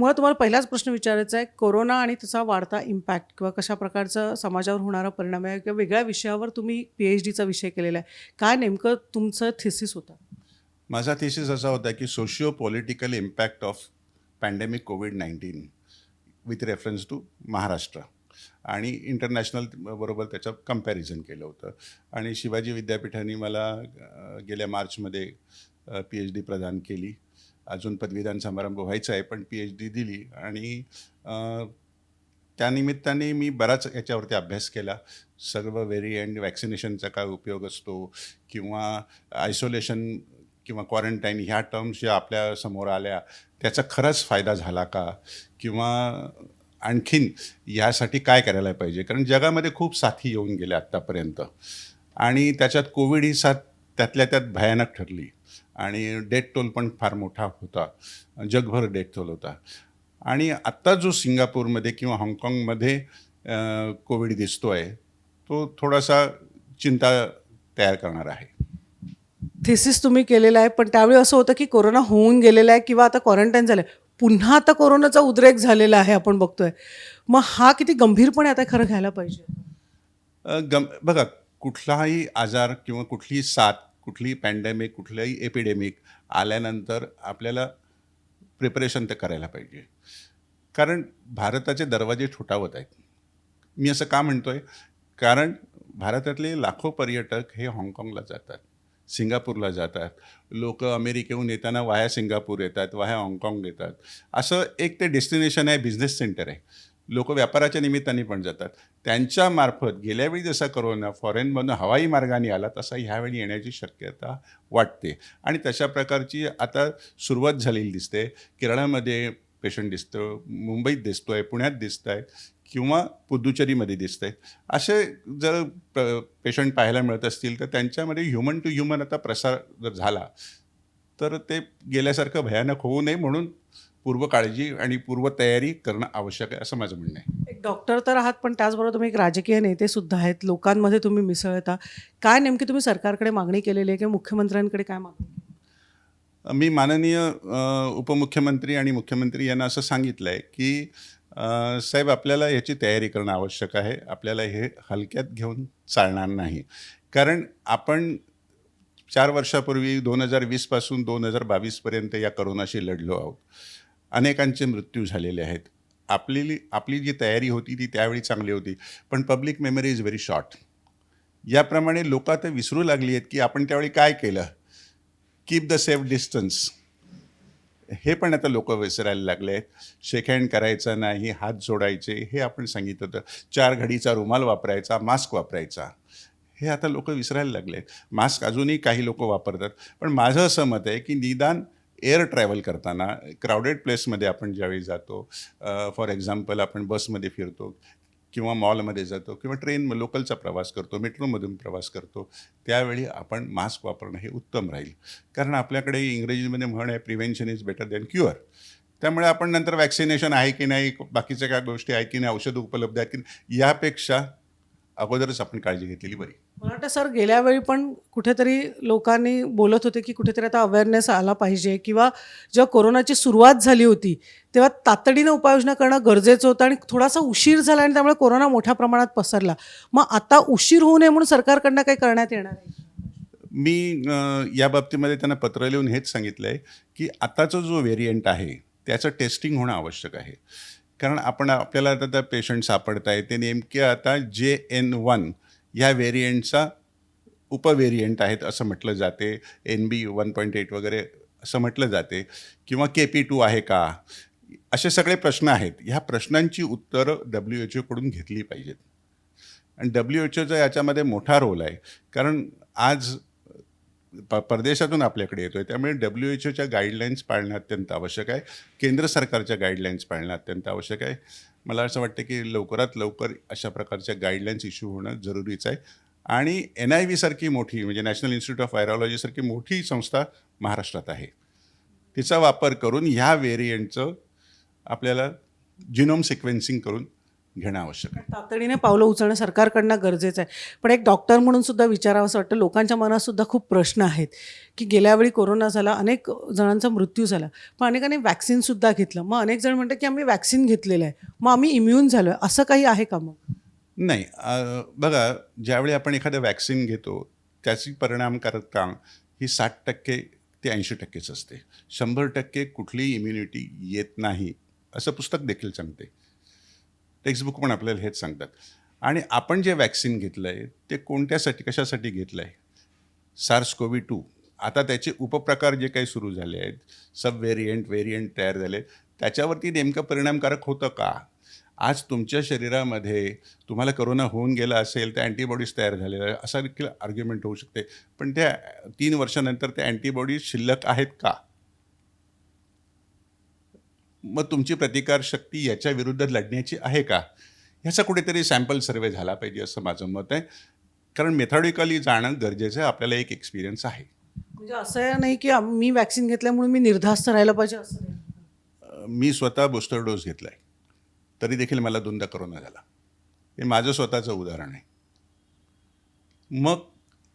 मुळात तुम्हाला पहिलाच प्रश्न विचारायचा आहे कोरोना आणि त्याचा वाढता इम्पॅक्ट किंवा कशा प्रकारचा समाजावर होणारा परिणाम आहे किंवा वेगळ्या विषयावर तुम्ही पी एच डीचा विषय केलेला आहे काय नेमकं तुमचं थिसिस होता? माझा थिसिस असा होता की socio political impact of pandemic COVID nineteen with reference to Maharashtra. आणि इंटरनॅशनल बरोबर त्याचं कंपॅरिझन केलं होतं. आणि शिवाजी विद्यापीठाने मला गेल्या मार्चमध्ये पी एच डी प्रदान केली. अजून पदवीदान समारंभ व्हायचा आहे पण पी एच डी दिली आणि त्यानिमित्ताने मी बराच याच्यावरती अभ्यास केला. सर्व व्हेरियंट वॅक्सिनेशनचा काय उपयोग असतो किंवा आयसोलेशन किंवा क्वारंटाईन ह्या टर्म्स ज्या आपल्यासमोर आल्या त्याचा खरंच फायदा झाला का? किंवा आणखीन यासाठी काय करायला पाहिजे? कारण जगामध्ये खूप साथी येऊन गेल्या आत्तापर्यंत. आणि त्याच्यात कोविड ही साथ त्यातल्या त्यात भयानक ठरली. आणि डेथ टोल पण फार मोठा होता. जगभर डेथ टोल होता. आणि आत्ता जो सिंगापूरमध्ये किंवा हाँगकाँगमध्ये कोविड दिसतो आहे तो थोडासा चिंता तयार करणार आहे. थिसिस तुम्ही केलेला आहे पण त्यावेळी असं होतं की कोरोना होऊन गेलेला आहे किंवा आता क्वारंटाईन झालं आहे पुन्हा आता कोरोनाचा उद्रेक झालेला आहे आपण बघतोय. मग हा किती गंभीरपणे आता खरं घ्यायला पाहिजे? गम बघा कुठलाही आजार किंवा कुठलीही साथ कुठलीही पॅन्डेमिक कुठलंही एपिडेमिक आल्यानंतर आपल्याला प्रिपरेशन तर करायला पाहिजे. कारण भारताचे दरवाजे ठोठावत आहेत. मी असं का म्हणतो आहे कारण भारतातले लाखो पर्यटक हे हाँगकाँगला जातात सिंगापूरला जातात. लोक अमेरिकेहून येताना वाया सिंगापूर येतात वाया हाँगकाँग येतात. असं एक ते डेस्टिनेशन आहे बिझनेस सेंटर आहे. लोक व्यापाराच्या निमित्ताने पण जातात. त्यांच्या मार्फत गेल्यावेळी जसा करोना फॉरेनमधून हवाई मार्गाने आला तसा ह्यावेळी येण्याची शक्यता वाटते. आणि तशा प्रकारची आता सुरुवात झालेली दिसते. केरळामध्ये पेशंट दिसतो मुंबईत दिसतो आहे पुण्यात दिसत आहेत किंवा पुदुचेरीमध्ये दिसत आहेत असे जर पेशंट पाहायला मिळत असतील तर त्यांच्यामध्ये ह्युमन टू ह्युमन आता प्रसार जर झाला तर ते गेल्यासारखं भयानक होऊ नये म्हणून पूर्वकाळजी आणि पूर्वतयारी करणं आवश्यक आहे असं माझं म्हणणं आहे. एक डॉक्टर तर आहात पण त्याचबरोबर तुम्ही एक राजकीय नेते सुद्धा आहेत. लोकांमध्ये तुम्ही मिसळता. काय नेमकी तुम्ही सरकारकडे मागणी केलेली आहे किंवा मुख्यमंत्र्यांकडे काय मागणी मी माननीय उपमुख्यमंत्री आणि मुख्यमंत्री यांना असं सांगितलं आहे की साहेब आपल्याला याची तयारी करणं आवश्यक आहे. आपल्याला हे हलक्यात घेऊन चालणार नाही. कारण आपण चार वर्षापूर्वी दोन हजार वीसपासून दोन हजार बावीसपर्यंत या करोनाशी लढलो आहोत. अनेकांचे मृत्यू झालेले आहेत. आपली आपली जी तयारी होती ती त्यावेळी चांगली होती. पण public memory is very short याप्रमाणे लोक आता विसरू लागली आहेत की आपण त्यावेळी काय केलं? कीप द सेफ डिस्टन्स हे पण आता लोक विसरायला लागले आहेत. शेक हँड करायचा नाही हात जोडायचे हे आपण सांगितलं होतं. चार घडीचा रुमाल वापरायचा मास्क वापरायचा. हे आता लोक विसरायला लागले आहेत. मास्क अजूनही काही लोक वापरतात. पण माझं असं मत आहे की निदान एअर ट्रॅव्हल करताना क्राऊडेड प्लेसमध्ये आपण ज्यावेळी जातो फॉर एक्झाम्पल आपण बसमध्ये फिरतो किंवा मॉलमध्ये जातो किंवा ट्रेन लोकलचा प्रवास करतो मेट्रोमधून प्रवास करतो त्यावेळी आपण मास्क वापरणं हे उत्तम राहील. कारण आपल्याकडे इंग्रजीमध्ये म्हण आहे prevention is better than cure त्यामुळे आपण नंतर वॅक्सिनेशन आहे की नाही बाकीच्या काय गोष्टी आहे की नाही औषधं उपलब्ध आहेत की नाही यापेक्षा अगोदरच आपण काळजी घेतलेली बरी. मला वाटतं सर गेल्या वेळी पण कुठेतरी लोकांनी बोलत होते की कुठेतरी आता अवेअरनेस आला पाहिजे किंवा जेव्हा कोरोनाची सुरुवात झाली होती तेव्हा तातडीनं उपाययोजना करणं गरजेचं होतं आणि थोडासा उशीर झाला आणि त्यामुळे कोरोना मोठ्या प्रमाणात पसरला. मग आता उशीर होऊ नये म्हणून सरकारकडनं काही करण्यात येणार आहे? मी या बाबतीमध्ये त्यांना पत्र लिहून हेच सांगितलं आहे की आताचा जो व्हेरियंट आहे त्याचं टेस्टिंग होणं आवश्यक आहे. कारण आपण आपल्याला आता त्या पेशंट सापडत आहे ते नेमके आता जे एन वन ह्या व्हेरियंटचा उपव्हेरियंट आहेत असं म्हटलं जाते. N B one point eight वगैरे असं म्हटलं जाते. किंवा के पी टू आहे का? असे सगळे प्रश्न आहेत. ह्या प्रश्नांची उत्तरं डब्ल्यू एच ओकडून घेतली पाहिजेत. आणि डब्ल्यू एच ओचा याच्यामध्ये मोठा रोल आहे. कारण आज प परदेशातून आपल्याकडे येतो आहे त्यामुळे डब्ल्यू एच ओच्या गाईडलाईन्स पाळणं अत्यंत आवश्यक आहे. केंद्र सरकारच्या गाईडलाईन्स पाळणं अत्यंत आवश्यक आहे. मला असं वाटतं की लवकरात लवकर अशा प्रकारच्या गाईडलाईन्स इश्यू होणं जरुरीचं आहे. आणि एन आय व्हीसारखी मोठी म्हणजे नॅशनल इन्स्टिट्यूट ऑफ व्हायरॉलॉजीसारखी मोठी संस्था महाराष्ट्रात आहे. तिचा वापर करून ह्या व्हेरियंटचं आपल्याला जिनोम सिक्वेन्सिंग करून घेणं आवश्यक आहे. तातडीने पावलं उचलणं सरकारकडनं गरजेचं आहे. पण एक डॉक्टर म्हणून सुद्धा विचारावं असं वाटतं. लोकांच्या मनात सुद्धा खूप प्रश्न आहेत की गेल्या वेळी कोरोना झाला अनेक जणांचा मृत्यू झाला. पण अनेकांनी वॅक्सिनसुद्धा घेतलं. मग अनेक जण म्हणतात की आम्ही वॅक्सिन घेतलेलं आहे. मग आम्ही इम्युन झालो आहे असं काही आहे का मग? नाही. बघा ज्यावेळी आपण एखादं वॅक्सिन घेतो त्याची परिणामकारकता ही साठ टक्के ते ऐंशी टक्केच असते. शंभर टक्के कुठलीही इम्युनिटी येत नाही असं पुस्तक देखील सांगते. टेक्स्टबुक पण आपल्याला हेच सांगतात. आणि आपण जे वॅक्सिन घेतलं आहे ते कोणत्यासाठी कशासाठी घेतलं आहे सार्स कोविड टू आता त्याचे उपप्रकार जे काही सुरू झाले आहेत सब व्हेरियंट व्हेरियंट तयार झाले त्याच्यावरती नेमकं परिणामकारक होतं का? आज तुमच्या शरीरामध्ये तुम्हाला करोना होऊन गेला असेल तर अँटीबॉडीज तयार झालेल्या असा देखील आर्ग्युमेंट होऊ शकते. पण त्या तीन वर्षानंतर त्या अँटीबॉडीज शिल्लक आहेत का? मग तुमची प्रतिकारशक्ती याच्या विरुद्ध लढण्याची आहे का? ह्याचा कुठेतरी सॅम्पल सर्वे झाला पाहिजे असं माझं मत आहे. कारण मेथॉडिकली जाणं गरजेचं आहे. आपल्याला एक एक्सपिरियन्स आहे. म्हणजे असं नाही की मी वॅक्सिन घेतल्यामुळे मी निर्धास्त राहायला पाहिजे असं मी स्वतः बूस्टर डोस घेतला आहे तरी देखील मला दोनदा करोना झाला. हे माझं स्वतःचं उदाहरण आहे. मग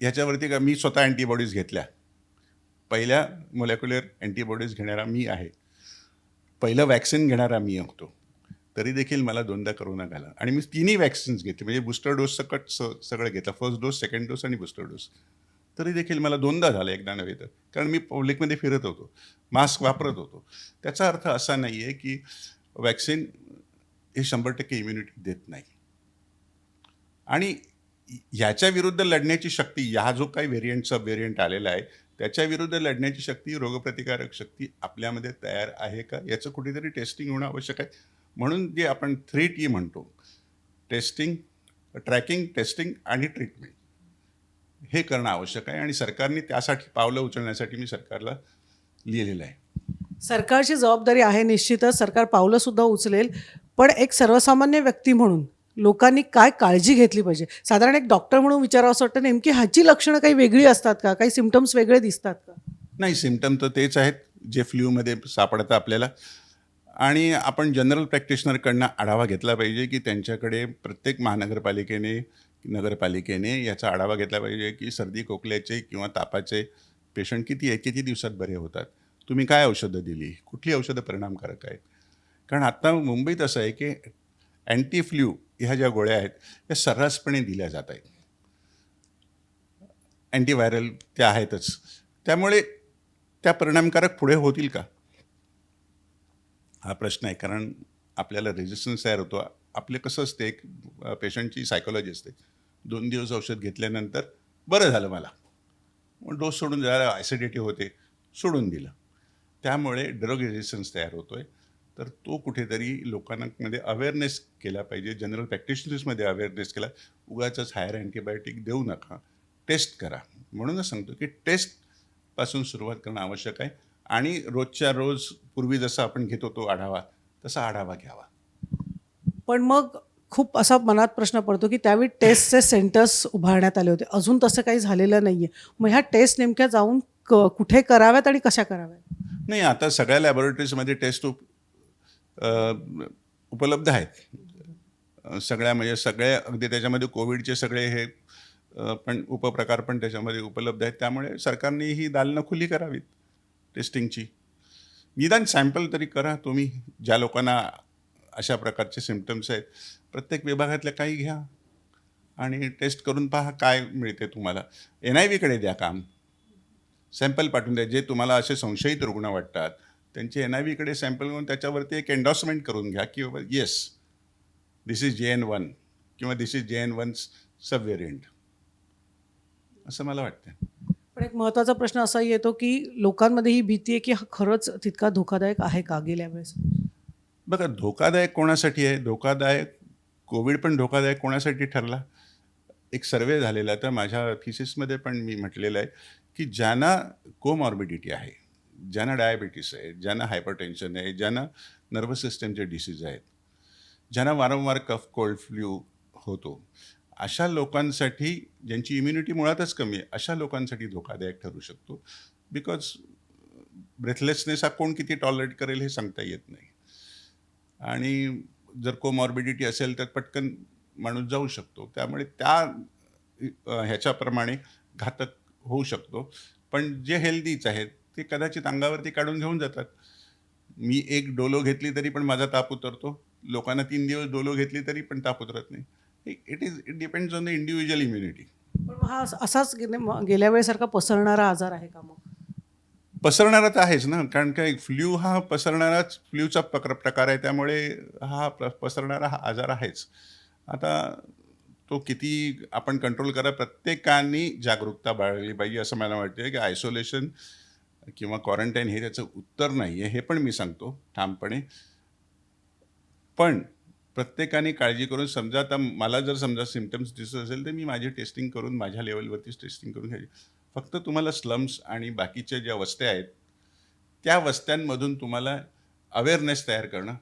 ह्याच्यावरती का मी स्वतः अँटीबॉडीज घेतल्या. पहिल्या मोलेक्युलर अँटीबॉडीज घेणारा मी आहे. पहिलं वॅक्सिन घेणारा मी होतो. तरी देखील मला दोनदा करोना झाला. आणि मी तिन्ही वॅक्सिन्स घेतले. म्हणजे बूस्टर डोस सकट स सगळं घेतलं. फर्स्ट डोस सेकंड डोस आणि बूस्टर डोस तरी देखील मला दोनदा झालं एकदा नव्हे तर. कारण मी पब्लिकमध्ये फिरत होतो. मास्क वापरत होतो. त्याचा अर्थ असा नाही आहे की वॅक्सिन हे शंभर टक्के इम्युनिटी देत नाही. आणि ह्याच्या विरुद्ध लढण्याची शक्ती ह्या जो काही व्हेरियंटचा व्हेरियंट आलेला आहे त्याच्या विरुद्ध लढण्याची शक्ती रोगप्रतिकारक शक्ती आपल्यामध्ये तयार आहे का? याचं कुठेतरी टेस्टिंग होणं आवश्यक आहे. म्हणून जे आपण थ्री टी म्हणतो टेस्टिंग ट्रॅकिंग टेस्टिंग आणि ट्रीटमेंट हे करणं आवश्यक आहे आणि सरकारने त्यासाठी पावलं उचलण्यासाठी मी सरकारला लिहिलेलं आहे. सरकारची जबाबदारी आहे निश्चितच. सरकार पावलंसुद्धा उचलेल. पण एक सर्वसामान्य व्यक्ती म्हणून लोकांनी काय काळजी घेतली पाहिजे? साधारण एक डॉक्टर म्हणून विचारावं असं वाटतं नेमकी ह्याची लक्षणं काही वेगळी असतात का? काही सिमटम्स वेगळे दिसतात का? नाही सिमटम तर तेच आहेत जे फ्ल्यूमध्ये सापडतं आपल्याला. आणि आपण जनरल प्रॅक्टिशनरकडनं आढावा घेतला पाहिजे की त्यांच्याकडे प्रत्येक महानगरपालिकेने नगरपालिकेने याचा आढावा घेतला पाहिजे की सर्दी खोकल्याचे किंवा तापाचे पेशंट किती आहे किती दिवसात बरे होतात? तुम्ही काय औषधं दिली? कुठली औषधं परिणामकारक आहेत? कारण आत्ता मुंबईत असं आहे की अँटी फ्ल्यू ह्या ज्या गोळ्या आहेत त्या सर्रासपणे दिल्या जात आहेत. अँटीव्हायरल त्या आहेतच. त्यामुळे त्या परिणामकारक पुढे होतील का? हा प्रश्न आहे. कारण आपल्याला रेजिस्टन्स तयार होतो. आपले कसं असते एक पेशंटची सायकोलॉजी असते. दोन दिवस औषध घेतल्यानंतर बरं झालं मला. मग डोस सोडून जरा ॲसिडिटी होते सोडून दिलं. त्यामुळे ड्रग रेजिस्टन्स तयार होतो आहे तर तो कुठेतरी लोकांमध्ये अवेअरनेस केला पाहिजे. जनरल प्रॅक्टिशनर्समध्ये अवेअरनेस केला. उगाचच हायर अँटीबायोटिक देऊ नका. टेस्ट करा. म्हणूनच सांगतो की टेस्टपासून सुरुवात करणं आवश्यक आहे. आणि रोजच्या रोज पूर्वी जसं आपण घेत होतो आढावा तसा आढावा घ्यावा. पण मग खूप असा मनात प्रश्न पडतो की त्यावेळी टेस्टचे सेंटर्स उभारण्यात आले होते. अजून तसं काही झालेलं नाही आहे मग ह्या टेस्ट नेमक्या जाऊन क कुठे कराव्यात आणि कशा कराव्यात? नाही आता सगळ्या लॅबोरेटरीजमध्ये टेस्ट उपलब्ध आहेत. सगळ्या म्हणजे सगळे अगदी त्याच्यामध्ये कोविडचे सगळे हे पण उपप्रकार पण त्याच्यामध्ये उपलब्ध आहेत. त्यामुळे सरकारने ही दालनं खुली करावीत टेस्टिंगची. निदान सॅम्पल तरी करा तुम्ही ज्या लोकांना अशा प्रकारचे सिमटम्स आहेत. प्रत्येक विभागातल्या काही घ्या आणि टेस्ट करून पहा काय मिळते तुम्हाला. एन आय व्हीकडे द्या काम. सॅम्पल पाठवून द्या. जे तुम्हाला असे संशयित रुग्ण वाटतात त्यांचे एन आय व्हीकडे सॅम्पल घेऊन त्याच्यावरती एक एन्डॉर्समेंट करून घ्या की बाबा yes this is J N one किंवा this is J N one sub variant असं मला वाटतं पण एक महत्त्वाचा प्रश्न असाही येतो की लोकांमध्ये ही भीती आहे की हा खरंच तितका धोकादायक आहे का गेल्या वेळेस? बघा धोकादायक कोणासाठी आहे? धोकादायक कोविड पण धोकादायक कोणासाठी ठरला? एक सर्वे झालेला तर माझ्या थिसिसमध्ये पण मी म्हटलेलं आहे की ज्यांना कोमॉर्बिडिटी आहे ज्यांना डायबिटीस आहे ज्यांना हायपरटेन्शन आहे ज्यांना नर्वस सिस्टमचे डिसीज आहेत ज्यांना वारंवार कफ कोल्ड फ्ल्यू होतो अशा लोकांसाठी ज्यांची इम्युनिटी मुळातच कमी आहे अशा लोकांसाठी धोकादायक ठरू शकतो. बिकॉज ब्रेथलेसनेस हा कोण किती टॉलरेट करेल हे सांगता येत नाही. आणि जर कोमॉर्बिडिटी असेल तर पटकन माणूस जाऊ शकतो. त्यामुळे त्या ह्याच्याप्रमाणे घातक होऊ शकतो. पण जे हेल्दीच आहेत ते कदाचित अंगावरती काढून घेऊन जातात. मी एक डोलो घेतली तरी पण माझा ताप उतरतो. लोकांना तीन दिवस डोलो घेतली तरी पण ताप उतरत नाही. It is it depends on the individual immunity पण हा असाच गेले- गेल्या वेळेसारखा पसरणारा आजार आहे का मग? पसरणारा तर आहेच ना. कारण काय फ्ल्यू हा पसरणाराच फ्ल्यूचा प्रकार प्रकार आहे. त्यामुळे हा पसरणारा हा आजार आहेच. आता तो किती आपण कंट्रोल करा प्रत्येकाने जागरूकता बाळगली पाहिजे असं मला वाटतं की आयसोलेशन किंवा क्वारंटाईन हे त्याचं उत्तर नाही आहे हे पण मी सांगतो ठामपणे. पण प्रत्येकाने काळजी करून समजा आता मला जर समजा सिमटम्स दिसत असेल तर मी माझी टेस्टिंग करून माझ्या लेवलवरतीच टेस्टिंग करून घ्यायची. फक्त तुम्हाला स्लम्स आणि बाकीच्या ज्या वस्त्या आहेत त्या वस्त्यांमधून तुम्हाला अवेअरनेस तयार करणं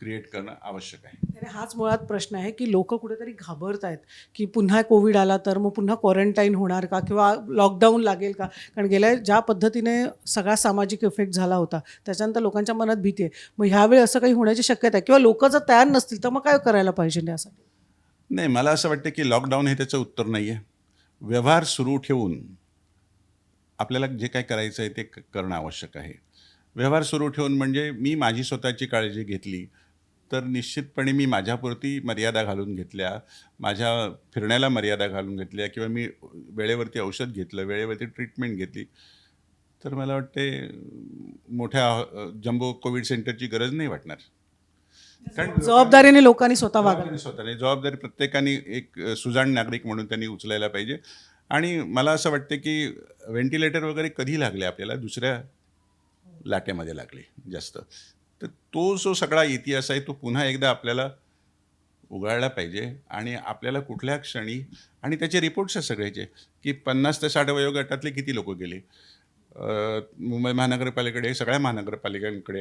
क्रिएट करणं आवश्यक आहे. आणि हाच मुळात प्रश्न आहे की लोक कुठेतरी घाबरत आहेत की पुन्हा कोविड आला तर मग पुन्हा क्वारंटाईन होणार का किंवा लॉकडाऊन लागेल का? कारण गेल्या ज्या पद्धतीने सगळा सामाजिक इफेक्ट झाला होता त्याच्यानंतर लोकांच्या मनात भीती आहे. मग ह्यावेळी असं काही होण्याची शक्यता आहे? किंवा लोक जर तयार नसतील तर मग काय करायला पाहिजे यासाठी? नाही मला असं वाटतं की लॉकडाऊन हे त्याचं उत्तर नाही आहे व्यवहार सुरू ठेवून आपल्याला जे काय करायचं आहे ते क- करणं आवश्यक आहे. व्यवहार सुरू ठेवून म्हणजे मी माझी स्वतःची काळजी घेतली तर निश्चितपणे मी माझ्यापुरती मर्यादा घालून घेतल्या माझ्या फिरण्याला मर्यादा घालून घेतल्या किंवा मी वेळेवरती औषध घेतलं वेळेवरती ट्रीटमेंट घेतली. तर मला वाटते मोठ्या जम्बो कोविड सेंटरची गरज नाही वाटणार. कारण जबाबदारीने लोकांनी स्वतः जबाबदारी स्वतःने जबाबदारी प्रत्येकाने एक सुजाण नागरिक म्हणून त्यांनी उचलायला पाहिजे. आणि मला असं वाटतं की व्हेंटिलेटर वगैरे कधी लागले आपल्याला? दुसऱ्या लाटेमध्ये लागले जास्त. तर तो जो सगळा इतिहास आहे तो पुन्हा एकदा आपल्याला उगाळला पाहिजे. आणि आपल्याला कुठल्या क्षणी आणि त्याचे रिपोर्ट्स आहे सगळ्याचे की पन्नास ते साठ वयोगटातले किती लोक गेले? मुंबई महानगरपालिकेकडे सगळ्या महानगरपालिकांकडे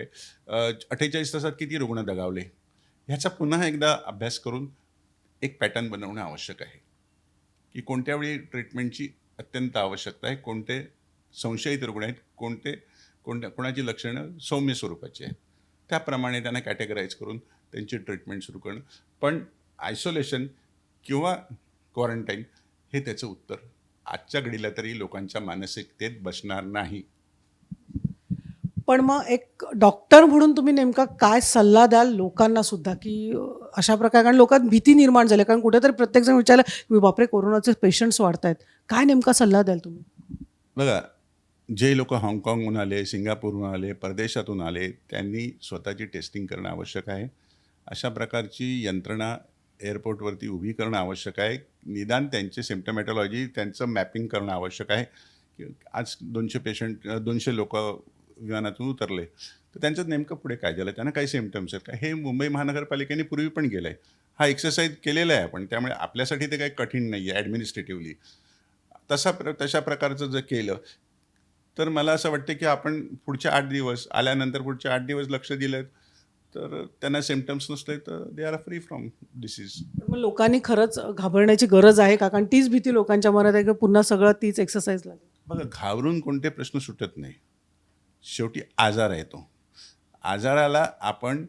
अठ्ठेचाळीस तासात किती रुग्ण दगावले? ह्याचा पुन्हा एकदा अभ्यास करून एक पॅटर्न बनवणं आवश्यक आहे. की कोणत्या वेळी ट्रीटमेंटची अत्यंत आवश्यकता आहे कोणते संशयित रुग्ण आहेत कोणते कोणत्या कोणाची लक्षणं सौम्य स्वरूपाची आहेत. त्याप्रमाणे त्यांना कॅटेगराईज करून त्यांची ट्रीटमेंट सुरू करणं. पण आयसोलेशन किंवा क्वारंटाईन हे त्याचं उत्तर. आजच्या घडीला तरी लोकांच्या मानसिकतेत बसणार नाही. पण मग एक डॉक्टर म्हणून तुम्ही नेमका काय सल्ला द्याल लोकांना सुद्धा? की अशा प्रकारे कारण लोकांत भीती निर्माण झाली कारण कुठेतरी प्रत्येकजण विचारलं की बापरे कोरोनाचे पेशंट्स वाढत आहेत काय नेमका सल्ला द्याल तुम्ही? बघा जे लोक हाँगकाँगहून आले सिंगापूरहून आले परदेशातून आले त्यांनी स्वतःची टेस्टिंग करणं आवश्यक आहे. अशा प्रकारची यंत्रणा एअरपोर्टवरती उभी करणं आवश्यक आहे. निदान त्यांचे सिम्टमॅटॉलॉजी त्यांचं मॅपिंग करणं आवश्यक आहे. आज दोनशे पेशंट दोनशे लोक विमानातून उतरले. तर त्यांचं नेमकं पुढे काय झालं? त्यांना काही सिम्टम्स आहेत का? हे मुंबई महानगरपालिकेने पूर्वी पण केलं आहे हा एक्सरसाइज केलेला आहे आपण. त्यामुळे आपल्यासाठी ते काही कठीण नाही आहे ॲडमिनिस्ट्रेटिव्हली तसा प्र तशा प्रकारचं जर केलं तर मला असं वाटतं की आपण पुढच्या आठ दिवस आल्यानंतर पुढच्या आठ दिवस लक्ष दिलं तर त्यांना सिम्टम्स नसले तर they are free from disease पण मग लोकांनी खरंच घाबरण्याची गरज आहे का? कारण तीच भीती लोकांच्या मनात आहे की पुन्हा सगळं तीच एक्सरसाइज लागेल. बघा घाबरून कोणते प्रश्न सुटत नाही. शेवटी आजार आहे तो. आजाराला आपण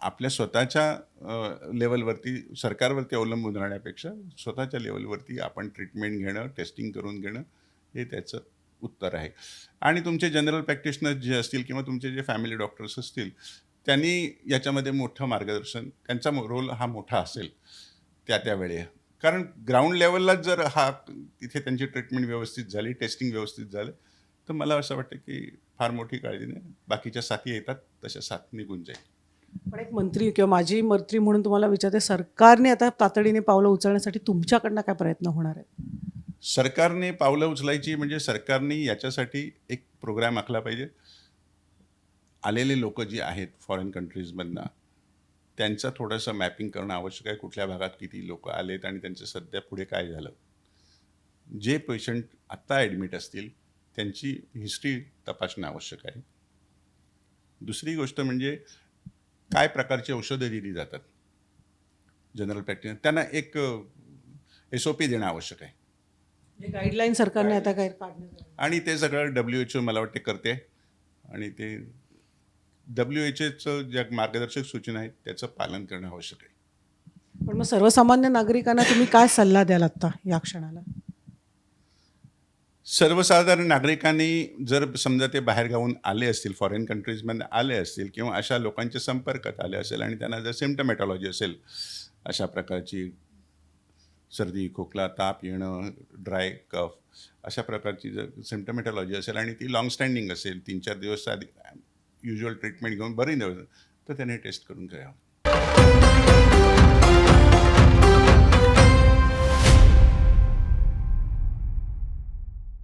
आपल्या स्वतःच्या लेवलवरती सरकारवरती अवलंबून राहण्यापेक्षा स्वतःच्या लेवलवरती आपण ट्रीटमेंट घेणं टेस्टिंग करून घेणं हे त्याचं उत्तर आहे. आणि तुमचे जनरल प्रॅक्टिशनर्स जे असतील किंवा तुमचे जे फॅमिली डॉक्टर्स असतील त्यांनी याच्यामध्ये मोठं मार्गदर्शन त्यांचा रोल हा मोठा असेल त्या त्या वेळे. कारण ग्राउंड लेवललाच जर हा तिथे त्यांची ट्रीटमेंट व्यवस्थित झाली टेस्टिंग व्यवस्थित झालं तर मला असं वाटतं की फार मोठी काळजीने बाकीच्या साथी येतात तशा साथ निघून जाईल. पण एक मंत्री किंवा माजी मंत्री म्हणून तुम्हाला विचारते सरकारने आता तातडीने पावलं उचलण्यासाठी तुमच्याकडनं काय प्रयत्न होणार आहेत? सरकारने पावलं उचलायची म्हणजे सरकारने याच्यासाठी एक प्रोग्राम आखला पाहिजे. आलेले लोक जी आहेत फॉरेन कंट्रीजमधनं त्यांचा थोडंसं मॅपिंग करणं आवश्यक आहे. कुठल्या भागात किती लोक आलेत आणि त्यांचं सध्या पुढे काय झालं? जे पेशंट आत्ता ॲडमिट असतील त्यांची हिस्ट्री तपासणं आवश्यक आहे. दुसरी गोष्ट म्हणजे काय प्रकारची औषधं दिली जातात? जनरल प्रॅक्टिस त्यांना एक एस ओ पी देणं आवश्यक आहे. गाईडलाईन सरकारने आता काय काढण्यात. आणि ते सगळं डब्ल्यू एच ओ मला वाटते करते. आणि ते डब्ल्यू एच एचं ज्या मार्गदर्शक सूचना आहेत त्याचं पालन करणं आवश्यक आहे. पण मग सर्वसामान्य नागरिकांना तुम्ही काय सल्ला द्याल आत्ता या क्षणाला? सर्वसाधारण नागरिकांनी जर समजा ते बाहेरगावून आले असतील फॉरेन कंट्रीजमध्ये आले असतील किंवा अशा लोकांच्या संपर्कात आले असेल आणि त्यांना जर सिम्टमॅटॉलॉजी असेल अशा प्रकारची सर्दी खोकला ताप येणं ड्राय कफ अशा प्रकारची जर सिमटमेटॉलॉजी असेल आणि ती लॉंग स्टँडिंग असेल तीन चार दिवस आधी युजल ट्रीटमेंट घेऊन बरी नव्हतं तर त्याने टेस्ट करून घ्यावं.